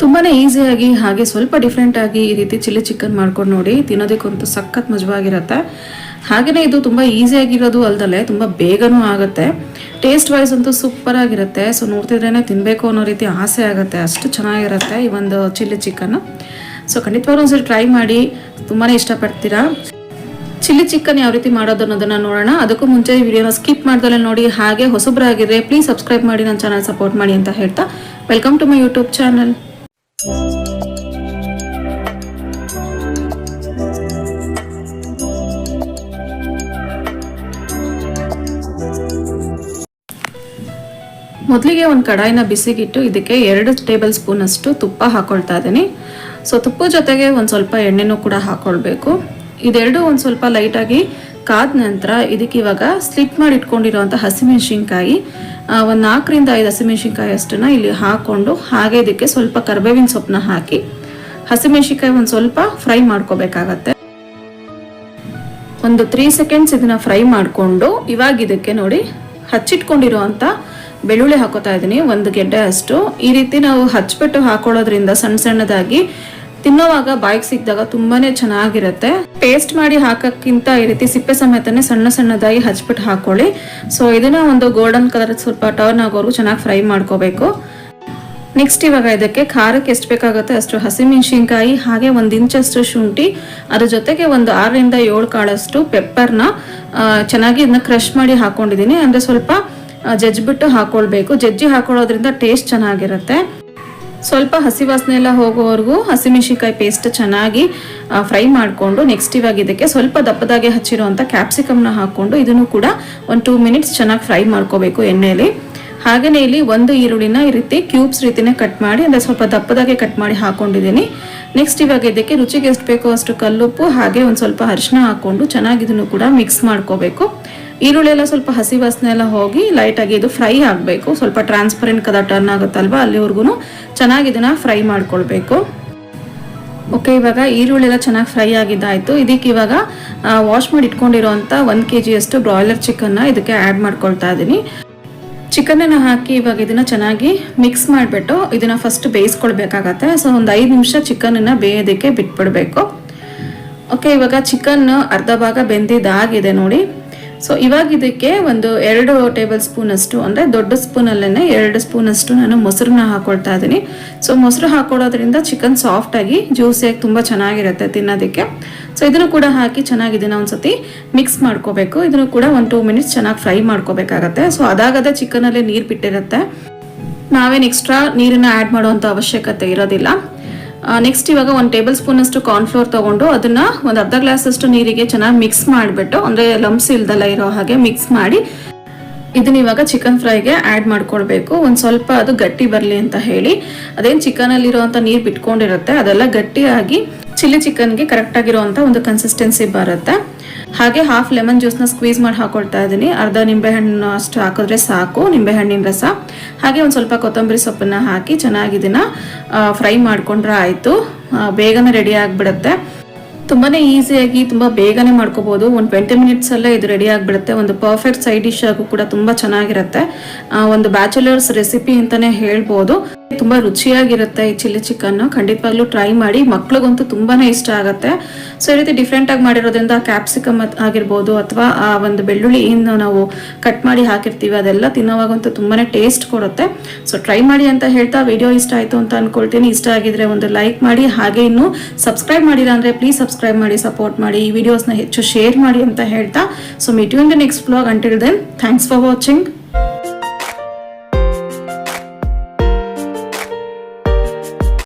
ತುಂಬಾ ಈಸಿಯಾಗಿ ಹಾಗೆ ಸ್ವಲ್ಪ ಡಿಫ್ರೆಂಟಾಗಿ ಈ ರೀತಿ ಚಿಲ್ಲಿ ಚಿಕನ್ ಮಾಡ್ಕೊಂಡು ನೋಡಿ ತಿನ್ನೋದಕ್ಕಂತೂ ಸಖತ್ ಮಜವಾಗಿರುತ್ತೆ. ಹಾಗೆಯೇ ಇದು ತುಂಬ ಈಸಿಯಾಗಿರೋದು ಅಲ್ದಲೆ ತುಂಬ ಬೇಗನೂ ಆಗುತ್ತೆ. ಟೇಸ್ಟ್ ವೈಸ್ ಅಂತೂ ಸೂಪರ್ ಆಗಿರುತ್ತೆ. ಸೊ ನೋಡ್ತಿದ್ರೇ ತಿನ್ನಬೇಕು ಅನ್ನೋ ರೀತಿ ಆಸೆ ಆಗುತ್ತೆ. ಅಷ್ಟು ಚೆನ್ನಾಗಿರುತ್ತೆ ಈ ಒಂದು ಚಿಲ್ಲಿ ಚಿಕನ್. ಸೊ ಖಂಡಿತವಾಗ್ಲೂ ಒಂದ್ಸರಿ ಟ್ರೈ ಮಾಡಿ ತುಂಬಾ ಇಷ್ಟಪಡ್ತೀರಾ? ಚಿಲ್ಲಿ ಚಿಕನ್ ಯಾವ ರೀತಿ ಮಾಡೋದು ಅನ್ನೋದನ್ನ ನೋಡೋಣ. ಅದಕ್ಕೂ ಮುಂಚೆ ಈ ವಿಡಿಯೋನ ಸ್ಕಿಪ್ ಮಾಡ್ದಲೆ ನೋಡಿ, ಹಾಗೆ ಹೊಸಬ್ರಾಗಿದ್ರೆ ಪ್ಲೀಸ್ ಸಬ್ಸ್ಕ್ರೈಬ್ ಮಾಡಿ, ನನ್ನ ಚಾನಲ್ ಸಪೋರ್ಟ್ ಮಾಡಿ ಅಂತ ಹೇಳ್ತಾ. Welcome to my YouTube channel ಮೊದಲಿಗೆ ಒಂದು ಕಡಾಯಿನ ಬಿಸಿಗಿಟ್ಟು ಇದಕ್ಕೆ ಎರಡು ಟೇಬಲ್ ಸ್ಪೂನ್ ಅಷ್ಟು ತುಪ್ಪ ಹಾಕೊಳ್ತಾ ಇದ್ದೀನಿ. ಸೊ ತುಪ್ಪ ಜೊತೆಗೆ ಒಂದು ಸ್ವಲ್ಪ ಎಣ್ಣೆನೂ ಕೂಡ ಹಾಕೊಳ್ಬೇಕು. ಇದೆರಡು ಒಂದು ಸ್ವಲ್ಪ ಲೈಟಾಗಿ ಕಾದ ನಂತರ ಇದಕ್ಕೆ ಇವಾಗ ಸ್ಲಿಟ್ ಮಾಡಿ ಇಟ್ಕೊಂಡಿರುವಂಥ ಹಸಿಮೆಣಸಿನ್ಕಾಯಿ ಒಂದು ನಾಲ್ಕರಿಂದ ಐದು ಹಸಿಮೆಣಸಿನ್ಕಾಯಿ ಅಷ್ಟನ್ನು ಇಲ್ಲಿ ಹಾಕೊಂಡು ಹಾಗೆ ಇದಕ್ಕೆ ಸ್ವಲ್ಪ ಕರ್ಬೇವಿನ ಸೊಪ್ಪನ್ನ ಹಾಕಿ ಹಸಿಮೆಣಸಿನ್ಕಾಯಿ ಒಂದು ಸ್ವಲ್ಪ ಫ್ರೈ ಮಾಡ್ಕೋಬೇಕಾಗತ್ತೆ. ಒಂದು ತ್ರೀ ಸೆಕೆಂಡ್ಸ್ ಇದನ್ನ ಫ್ರೈ ಮಾಡಿಕೊಂಡು ಇವಾಗ ಇದಕ್ಕೆ ನೋಡಿ ಹಚ್ಚಿಟ್ಕೊಂಡಿರುವಂಥ ಬೆಳ್ಳುಳ್ಳಿ ಹಾಕೋತಾ ಇದ್ದೀನಿ ಒಂದು ಗೆಡ್ಡೆ ಅಷ್ಟು. ಈ ರೀತಿ ನಾವು ಹಚ್ಚಿಬಿಟ್ಟು ಹಾಕೊಳ್ಳೋದ್ರಿಂದ ಸಣ್ಣ ಸಣ್ಣದಾಗಿ ತಿನ್ನೋವಾಗ ಬಾಯಿಗೆ ಸಿಕ್ಕಿದಾಗ ತುಂಬಾನೇ ಚೆನ್ನಾಗಿರುತ್ತೆ. ಪೇಸ್ಟ್ ಮಾಡಿ ಹಾಕಕ್ಕಿಂತ ಈ ರೀತಿ ಸಿಪ್ಪೆ ಸಮೇತನೇ ಸಣ್ಣ ಸಣ್ಣದಾಗಿ ಹಚ್ಬಿಟ್ಟು ಹಾಕೊಳ್ಳಿ. ಸೊ ಇದನ್ನ ಒಂದು ಗೋಲ್ಡನ್ ಕಲರ್ ಸ್ವಲ್ಪ ಟರ್ನ್ ಆಗೋರ್ಗು ಚೆನ್ನಾಗಿ ಫ್ರೈ ಮಾಡ್ಕೋಬೇಕು. ನೆಕ್ಸ್ಟ್ ಇವಾಗ ಇದಕ್ಕೆ ಖಾರಕ್ಕೆ ಎಷ್ಟು ಬೇಕಾಗುತ್ತೆ ಅಷ್ಟು ಹಸಿಮೆಣಸಿನ್ಕಾಯಿ, ಹಾಗೆ ಒಂದು ಇಂಚಷ್ಟು ಶುಂಠಿ, ಅದ್ರ ಜೊತೆಗೆ ಒಂದು ಆರರಿಂದ ಏಳು ಕಾಳಷ್ಟು ಪೆಪ್ಪರ್ನ ಚೆನ್ನಾಗಿ ಇದನ್ನ ಕ್ರಷ್ ಮಾಡಿ ಹಾಕೊಂಡಿದ್ದೀನಿ. ಅಂದ್ರೆ ಸ್ವಲ್ಪ ಜಜ್ಜಿಬಿಟ್ಟು ಹಾಕೊಳ್ಬೇಕು. ಜಜ್ಜಿ ಹಾಕೊಳ್ಳೋದ್ರಿಂದ ಟೇಸ್ಟ್ ಚೆನ್ನಾಗಿರುತ್ತೆ. ಸ್ವಲ್ಪ ಹಸಿ ವಾಸನೆ ಎಲ್ಲ ಹೋಗೋವರೆಗೂ ಹಸಿಮೆಣಸಿನ್ಕಾಯಿ ಪೇಸ್ಟ್ ಚೆನ್ನಾಗಿ ಫ್ರೈ ಮಾಡಿಕೊಂಡು ನೆಕ್ಸ್ಟ್ ಇವಾಗ ಇದಕ್ಕೆ ಸ್ವಲ್ಪ ದಪ್ಪದಾಗೆ ಹಚ್ಚಿರುವಂಥ ಕ್ಯಾಪ್ಸಿಕಮ್ನ ಹಾಕ್ಕೊಂಡು ಇದನ್ನು ಕೂಡ ಒಂದು ಟೂ ಮಿನಿಟ್ಸ್ ಚೆನ್ನಾಗಿ ಫ್ರೈ ಮಾಡ್ಕೋಬೇಕು ಎಣ್ಣೆಯಲ್ಲಿ ಹಾಗೆಯೇ ಇಲ್ಲಿ ಒಂದು ಈರುಳ್ಳಿನ ಈ ರೀತಿ ಕ್ಯೂಬ್ಸ್ ರೀತಿನೇ ಕಟ್ ಮಾಡಿ, ಅಂದರೆ ಸ್ವಲ್ಪ ದಪ್ಪದಾಗೆ ಕಟ್ ಮಾಡಿ ಹಾಕೊಂಡಿದ್ದೀನಿ. ನೆಕ್ಸ್ಟ್ ಇವಾಗ ಇದಕ್ಕೆ ರುಚಿಗೆ ಎಷ್ಟು ಬೇಕೋ ಅಷ್ಟು ಕಲ್ಲುಪ್ಪು, ಹಾಗೆ ಒಂದು ಸ್ವಲ್ಪ ಅರಿಶಿನ ಹಾಕ್ಕೊಂಡು ಚೆನ್ನಾಗಿ ಇದನ್ನು ಕೂಡ ಮಿಕ್ಸ್ ಮಾಡ್ಕೋಬೇಕು. ಈರುಳ್ಳಿ ಎಲ್ಲ ಸ್ವಲ್ಪ ಹಸಿ ವಾಸನೆ ಎಲ್ಲ ಹೋಗಿ ಲೈಟಾಗಿ ಇದು ಫ್ರೈ ಆಗಬೇಕು. ಸ್ವಲ್ಪ ಟ್ರಾನ್ಸ್ಪರೆಂಟ್ ಕದ ಟರ್ನ್ ಆಗುತ್ತಲ್ವ? ಅಲ್ಲಿವರೆಗೂ ಚೆನ್ನಾಗಿ ಇದನ್ನ ಫ್ರೈ ಮಾಡ್ಕೊಳ್ಬೇಕು. ಓಕೆ ಇವಾಗ ಈರುಳ್ಳಿ ಎಲ್ಲ ಚೆನ್ನಾಗಿ ಫ್ರೈ ಆಗಿದ್ದಾಯಿತು. ಇದಕ್ಕೆ ಇವಾಗ ವಾಶ್ ಮಾಡಿ ಇಟ್ಕೊಂಡಿರೋಂಥ ಒಂದು ಕೆ ಜಿಯಷ್ಟು ಬ್ರಾಯ್ಲರ್ ಚಿಕನ್ನ ಇದಕ್ಕೆ ಆ್ಯಡ್ ಮಾಡ್ಕೊಳ್ತಾ ಇದ್ದೀನಿ ಚಿಕನನ್ನು ಹಾಕಿ ಇವಾಗ ಇದನ್ನ ಚೆನ್ನಾಗಿ ಮಿಕ್ಸ್ ಮಾಡಿಬಿಟ್ಟು ಇದನ್ನ ಫಸ್ಟ್ ಬೇಯಿಸ್ಕೊಳ್ಬೇಕಾಗತ್ತೆ. ಸೊ ಒಂದು ಐದು ನಿಮಿಷ ಚಿಕನನ್ನು ಬೇಯೋದಕ್ಕೆ ಬಿಟ್ಬಿಡ್ಬೇಕು. ಓಕೆ ಇವಾಗ ಚಿಕನ್ ಅರ್ಧ ಭಾಗ ಬೆಂದಿದ್ದಾಗಿದೆ ನೋಡಿ. ಸೊ ಇವಾಗ ಇದಕ್ಕೆ ಒಂದು ಎರಡು ಟೇಬಲ್ ಸ್ಪೂನ್ ಅಷ್ಟು ಅಂದರೆ ದೊಡ್ಡ ಸ್ಪೂನಲ್ಲೇ ಎರಡು ಸ್ಪೂನ್ ಅಷ್ಟು ನಾನು ಮೊಸರನ್ನ ಹಾಕೊಳ್ತಾ ಇದ್ದೀನಿ ಸೊ ಮೊಸರು ಹಾಕೊಳ್ಳೋದ್ರಿಂದ ಚಿಕನ್ ಸಾಫ್ಟ್ ಆಗಿ ಜ್ಯೂಸಿಯಾಗಿ ತುಂಬ ಚೆನ್ನಾಗಿರುತ್ತೆ ತಿನ್ನೋದಕ್ಕೆ. ಸೊ ಇದನ್ನು ಕೂಡ ಹಾಕಿ ಚೆನ್ನಾಗಿ ಇದನ್ನ ಒಂದ್ಸತಿ ಮಿಕ್ಸ್ ಮಾಡ್ಕೋಬೇಕು. ಇದನ್ನು ಕೂಡ ಒಂದು ಟೂ ಮಿನಿಟ್ಸ್ ಚೆನ್ನಾಗಿ ಫ್ರೈ ಮಾಡ್ಕೋಬೇಕಾಗತ್ತೆ. ಸೊ ಅದಾಗದೇ ಚಿಕನಲ್ಲಿ ನೀರು ಬಿಟ್ಟಿರುತ್ತೆ. ನಾವೇನು ಎಕ್ಸ್ಟ್ರಾ ನೀರನ್ನ ಆ್ಯಡ್ ಮಾಡುವಂಥ ಅವಶ್ಯಕತೆ ಇರೋದಿಲ್ಲ. ನೆಕ್ಸ್ಟ್ ಇವಾಗ ಒಂದು ಟೇಬಲ್ ಸ್ಪೂನ್ ಅಷ್ಟು ಕಾರ್ನ್ಫ್ಲೋರ್ ತಗೊಂಡು ಅದನ್ನ ಒಂದು ಅರ್ಧ ಗ್ಲಾಸ್ ಅಷ್ಟು ನೀರಿಗೆ ಚೆನ್ನಾಗಿ ಮಿಕ್ಸ್ ಮಾಡಿಬಿಟ್ಟು, ಅಂದರೆ ಲಂಬ್ಸ್ ಇಲ್ದಲ್ಲ ಇರೋ ಹಾಗೆ ಮಿಕ್ಸ್ ಮಾಡಿ, ಇದನ್ನ ಇವಾಗ ಚಿಕನ್ ಫ್ರೈಗೆ ಆ್ಯಡ್ ಮಾಡ್ಕೊಳ್ಬೇಕು. ಒಂದು ಸ್ವಲ್ಪ ಅದು ಗಟ್ಟಿ ಬರಲಿ ಅಂತ ಹೇಳಿ. ಅದೇನು ಚಿಕನಲ್ಲಿರುವಂಥ ನೀರು ಬಿಟ್ಕೊಂಡಿರುತ್ತೆ, ಅದೆಲ್ಲ ಗಟ್ಟಿಯಾಗಿ ಚಿಲ್ಲಿ ಚಿಕನ್ಗೆ ಕರೆಕ್ಟಾಗಿರುವಂಥ ಒಂದು ಕನ್ಸಿಸ್ಟೆನ್ಸಿ ಬರುತ್ತೆ. ಹಾಗೆ ಹಾಫ್ ಲೆಮನ್ ಜ್ಯೂಸ್ನ ಸ್ಕ್ವೀಸ್ ಮಾಡಿ ಹಾಕೊಳ್ತಾ ಇದ್ದೀನಿ. ಅರ್ಧ ನಿಂಬೆಹಣ್ಣು ಅಷ್ಟು ಹಾಕಿದ್ರೆ ಸಾಕು ನಿಂಬೆಹಣ್ಣಿನ ರಸ. ಹಾಗೆ ಒಂದು ಸ್ವಲ್ಪ ಕೊತ್ತಂಬರಿ ಸೊಪ್ಪನ್ನ ಹಾಕಿ ಚೆನ್ನಾಗಿ ಇದನ್ನ ಫ್ರೈ ಮಾಡ್ಕೊಂಡ್ರೆ ಆಯಿತು. ಬೇಗನೆ ರೆಡಿ ಆಗಿಬಿಡುತ್ತೆ. ತುಂಬಾನೇ ಈಸಿಯಾಗಿ ತುಂಬ ಬೇಗನೆ ಮಾಡ್ಕೋಬೋದು. ಒಂದು ಟ್ವೆಂಟಿ ಮಿನಿಟ್ಸ್ ಅಲ್ಲೇ ಇದು ರೆಡಿ ಆಗಿಬಿಡುತ್ತೆ. ಒಂದು ಪರ್ಫೆಕ್ಟ್ ಸೈಡ್ ಡಿಶ್ ಆಗು ಕೂಡ ತುಂಬ ಚೆನ್ನಾಗಿರುತ್ತೆ. ಒಂದು ಬ್ಯಾಚುಲರ್ಸ್ ರೆಸಿಪಿ ಅಂತಾನೆ ಹೇಳ್ಬೋದು. ತುಂಬಾ ರುಚಿಯಾಗಿರುತ್ತೆ ಈ ಚಿಲ್ಲಿ ಚಿಕನ್ ಖಂಡಿತವಾಗ್ಲೂ ಟ್ರೈ ಮಾಡಿ. ಮಕ್ಳಿಗಂತೂ ತುಂಬಾನೇ ಇಷ್ಟ ಆಗುತ್ತೆ. ಸೊ ಈ ರೀತಿ ಡಿಫ್ರೆಂಟ್ ಆಗಿ ಮಾಡಿರೋದ್ರಿಂದ ಕ್ಯಾಪ್ಸಿಕಮ್ ಆಗಿರ್ಬೋದು ಅಥವಾ ಆ ಒಂದು ಬೆಳ್ಳುಳ್ಳಿ ಏನು ನಾವು ಕಟ್ ಮಾಡಿ ಹಾಕಿರ್ತೀವಿ, ಅದೆಲ್ಲ ತಿನ್ನೋವಾಗಂತೂ ತುಂಬಾನೇ ಟೇಸ್ಟ್ ಕೊಡುತ್ತೆ. ಸೊ ಟ್ರೈ ಮಾಡಿ ಅಂತ ಹೇಳ್ತಾ ವಿಡಿಯೋ ಇಷ್ಟ ಆಯ್ತು ಅಂತ ಅನ್ಕೊಳ್ತೀನಿ. ಇಷ್ಟ ಆಗಿದ್ರೆ ಒಂದು ಲೈಕ್ ಮಾಡಿ. ಹಾಗೆ ಇನ್ನು ಸಬ್ಸ್ಕ್ರೈಬ್ ಮಾಡಿಲ್ಲ ಅಂದ್ರೆ ಪ್ಲೀಸ್ ಸಬ್ಸ್ಕ್ರೈಬ್ ಮಾಡಿ ಸಪೋರ್ಟ್ ಮಾಡಿ, ಈ ವಿಡಿಯೋಸ್ನ ಹೆಚ್ಚು ಶೇರ್ ಮಾಡಿ ಅಂತ ಹೇಳ್ತಾ. So meet you in the next blog until then thanks for watching